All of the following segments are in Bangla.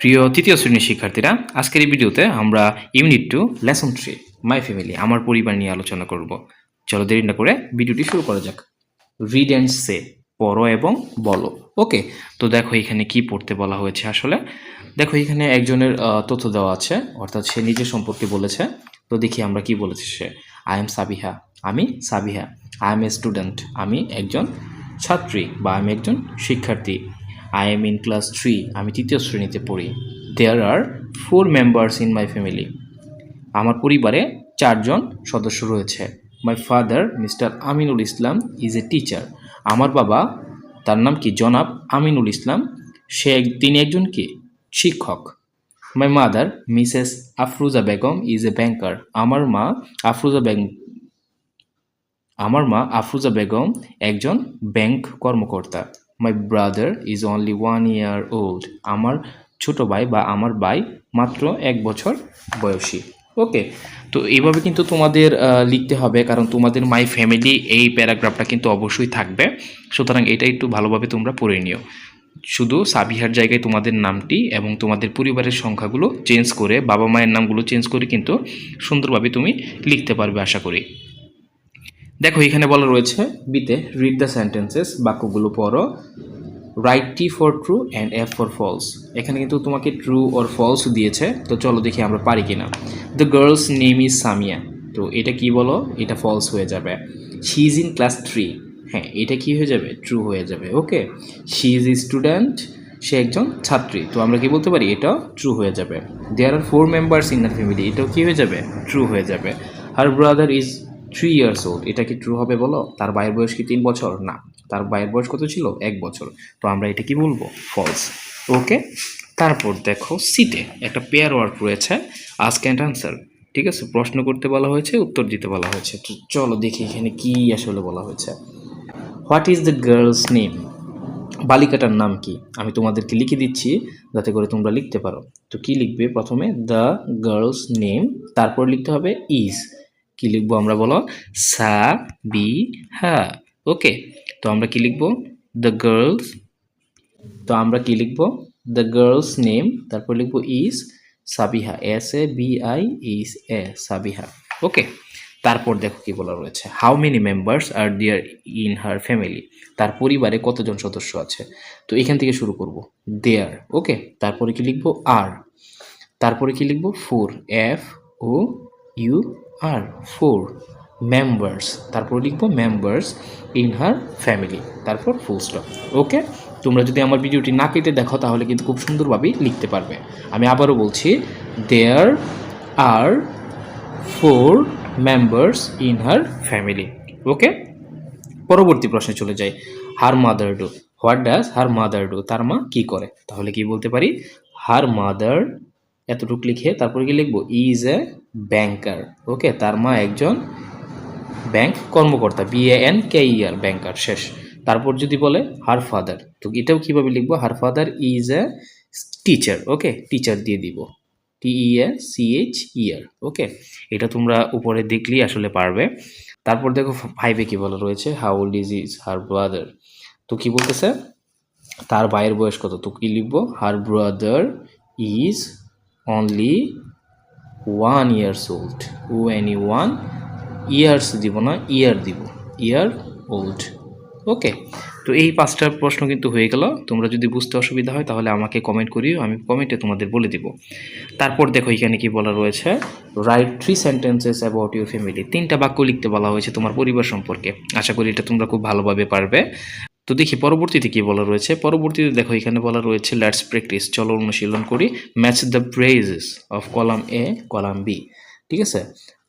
প্রিয় তৃতীয় শ্রেণির শিক্ষার্থীরা, আজকের এই ভিডিওতে আমরা unit two lesson three my family আমার পরিবার নিয়ে আলোচনা করব। চলো দেরি না করে ভিডিওটি শুরু করা যাক। রিড অ্যান্ড সে পড়ো এবং বলো। ওকে তো দেখো এখানে কি পড়তে বলা হয়েছে আসলে। দেখো এখানে একজনের তথ্য দেওয়া আছে, অর্থাৎ সে নিজের সম্পর্কে বলেছে। তো দেখি আমরা কি বলেছি সে। আই এম সাবিহা আমি Sabiha I am a student আমি একজন ছাত্রী বা আমি একজন শিক্ষার্থী। I am in class three আমি তৃতীয় শ্রেণীতে পড়ি। There are four members in my family আমার পরিবারে চারজন সদস্য রয়েছে। My father Mr Aminul Islam is a teacher আমার বাবা, তার নাম কি? জনাব আমিনুল ইসলাম। সে তিনি একজন কি? শিক্ষক। My mother Mrs Afruza Begum is a banker আমার মা আফরুজা বেগম আমার মা আফরুজা বেগম একজন ব্যাংক কর্মকর্তা। My brother is only one year old আমার ছোট ভাই বা আমার ভাই মাত্র এক বছর বয়সী। ওকে তো এইভাবে কিন্তু তোমাদের লিখতে হবে কারণ তোমাদের মাই ফ্যামিলি এই প্যারাগ্রাফটা কিন্তু অবশ্যই থাকবে। সুতরাং এটা একটু ভালোভাবে তোমরা পড়ে নিও। শুধু সাবিহার জায়গায় তোমাদের নামটি এবং তোমাদের পরিবারের সংখ্যাগুলো চেঞ্জ করে বাবা মায়ের নামগুলো চেঞ্জ করে কিন্তু সুন্দরভাবে তুমি লিখতে পারবে, আশা করি। দেখো, এখানে বলা রয়েছে, বিতে রিড দ্য সেন্টেন্সেস বাক্যগুলো পড়ো। Write T for true and F for false এখানে কিন্তু তোমাকে ট্রু অর ফলস দিয়েছে, তো চলো দেখি আমরা পারি কিনা। The girl's name is Samia তো এটা কি বলো? এটা ফলস হয়ে যাবে। She is in class three হ্যাঁ এটা কি হয়ে যাবে? ট্রু হয়ে যাবে ওকে শি ইজ স্টুডেন্ট সে একজন ছাত্রী। তো আমরা কি বলতে পারি? এটাও ট্রু হয়ে যাবে। There are four members in the family এটাও কি হয়ে যাবে? ট্রু হয়ে যাবে। Her brother is three years old এটা কি ট্রু হবে বলো? তার ভাইয়ের বয়স কি তিন বছর? না। তার ভাইয়ের বয়স কত ছিল? এক বছর। তো আমরা এটা কি বলব? ফলস ওকে তারপর দেখো সিটে একটা পেয়ার ওয়ার্ক রয়েছে। আস্ক অ্যান্ড আনসার ঠিক আছে? প্রশ্ন করতে বলা হয়েছে, উত্তর দিতে বলা হয়েছে। তো চলো দেখি এখানে কি আসলে বলা হয়েছে। What is the girl's name বালিকাটার নাম কি? আমি তোমাদেরকে লিখে দিচ্ছি, যাতে করে তোমরা লিখতে পারো। তো কি লিখবে? প্রথমে দ্য গার্লস নেম তারপর লিখতে হবে ইজ কি লিখব আমরা বলো? সা, বি, হা। ওকে, তো আমরা কি লিখব? দ্য গার্লস তো আমরা কি লিখব? দ্য গার্লস নেম তারপর লিখব is Sabiha S A B I is a Sabiha. Okay, তারপর দেখো কি বলা রয়েছে। How many members are there in her family তার পরিবারে কতজন সদস্য আছে? তো এখান থেকে শুরু করব। দেয়ার ওকে, তারপরে কি লিখব? আর তারপরে কি লিখব? Four F O U R four members তারপর লিখব মেম্বার্স ইন হার ফ্যামিলি তারপর ফুল স্টপ ওকে তোমরা যদি আমার ভিডিওটি না কেটে দেখো, তাহলে কিন্তু খুব সুন্দরভাবেই লিখতে পারবে। আমি আবারও বলছি there are four members in her family okay পরবর্তী প্রশ্নে চলে যাই। Her mother do what does her mother do তার মা কি করে? তাহলে কি বলতে পারি? হার মাদার এতটুকু লিখে তারপরে কি লিখব ইজ এ ব্যাংকার ওকে তার মা একজন ব্যাংক কর্মকর্তা B A N K E R banker শেষ। তারপর যদি বলে হার ফাদার তো এটাও কীভাবে লিখব? Her father is a teacher okay teacher দিয়ে দিব। টি ই এ সি এইচ ইয়ার ওকে এটা তোমরা উপরে দেখলেই আসলে পারবে। তারপর দেখো ফাইভে কি বলা রয়েছে? How old is is her brother তো কী বলতেছে? তার ভাইয়ের বয়স কত? তো কী লিখব? Her brother is only one years old O any one years দিব না ইয়ার দিব। ইয়ার ওল্ড ওকে তো এই পাঁচটা প্রশ্ন কিন্তু হয়ে গেল। তোমরা যদি বুঝতে অসুবিধা হয়, তাহলে আমাকে কমেন্ট করিও, আমি কমেন্টে তোমাদের বলে দিব। তারপর দেখো, এখানে কি বলা রয়েছে? Write three sentences about your family তিনটা বাক্য লিখতে বলা হয়েছে তোমার পরিবার সম্পর্কে। আশা করি এটা তোমরা খুব ভালোভাবে পারবে। তো দেখি, পরবর্তীতে কি বলা রয়েছে? পরবর্তীতে দেখো, এখানে বলা রয়েছে লেটস প্র্যাকটিস চলো অনুশীলন করি match the phrases of column A column B ঠিক আছে?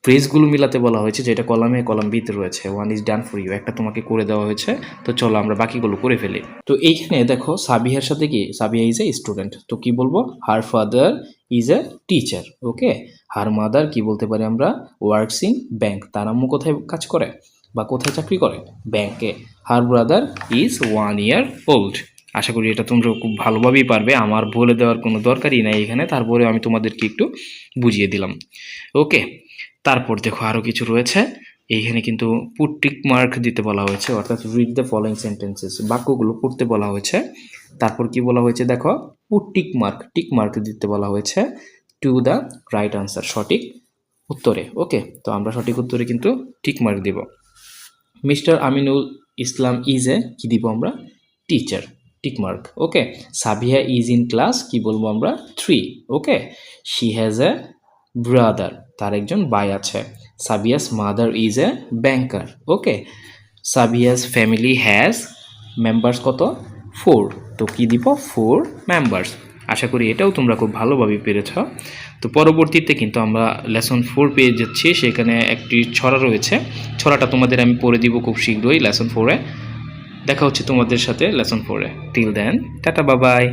ফ্রেজগুলো মিলাতে বলা হয়েছে, যেটা কলামে কলাম বিতে রয়েছে। One is done for you একটা তোমাকে করে দেওয়া হয়েছে, তো চলো আমরা বাকিগুলো করে ফেলি। তো এইখানে দেখো, সাবিহার সাথে কি? সাবিহা ইজ এ স্টুডেন্ট তো কি বলব? Her father is a teacher okay her mother কি বলতে পারি আমরা? ওয়ার্কস ইন ব্যাংক তার আম্মু কোথায় কাজ করে? বা কোথায় চাকরি করে? ব্যাংকে her brother is one year old আশা করি এটা তোমরা খুব ভালোভাবেই পারবে। আমার বলে দেওয়ার কোনো দরকারই নাই এখানে। তারপরে আমি তোমাদেরকে একটু বুঝিয়ে দিলাম। ওকে তারপর দেখো আরও কিছু রয়েছে। এইখানে কিন্তু পুটিক মার্ক দিতে বলা হয়েছে, অর্থাৎ রিড দ্য ফলোয়িং সেন্টেন্সেস বাক্যগুলো পড়তে বলা হয়েছে। তারপর কি বলা হয়েছে দেখো? পুটিক মার্ক টিক মার্ক দিতে বলা হয়েছে টু দ্য রাইট আনসার সঠিক উত্তরে। ওকে তো আমরা সঠিক উত্তরে কিন্তু টিক মার্ক দিব। Mr Aminul Islam is a, কি দিব আমরা? Teacher tick mark okay Sabia is in class কি বলব আমরা? Three okay she has a brother তার একজন ভাই আছে। Sabia's mother is a banker okay Sabia's family has members কত? ফোর তো কি দিব? ফোর মেম্বার্স আশা করি এটাও তোমরা খুব ভালোভাবে পেরেছ। তো পরবর্তীতে কিন্তু আমরা লেসন ফোর পেয়ে যাচ্ছি, সেখানে একটি ছড়া রয়েছে। ছড়াটা তোমাদের আমি পড়ে দিব খুব শীঘ্রই লেসন ফোরে দেখা হচ্ছে তোমাদের সাথে লেসন ফোরে টিল দেন টাটা বাবাই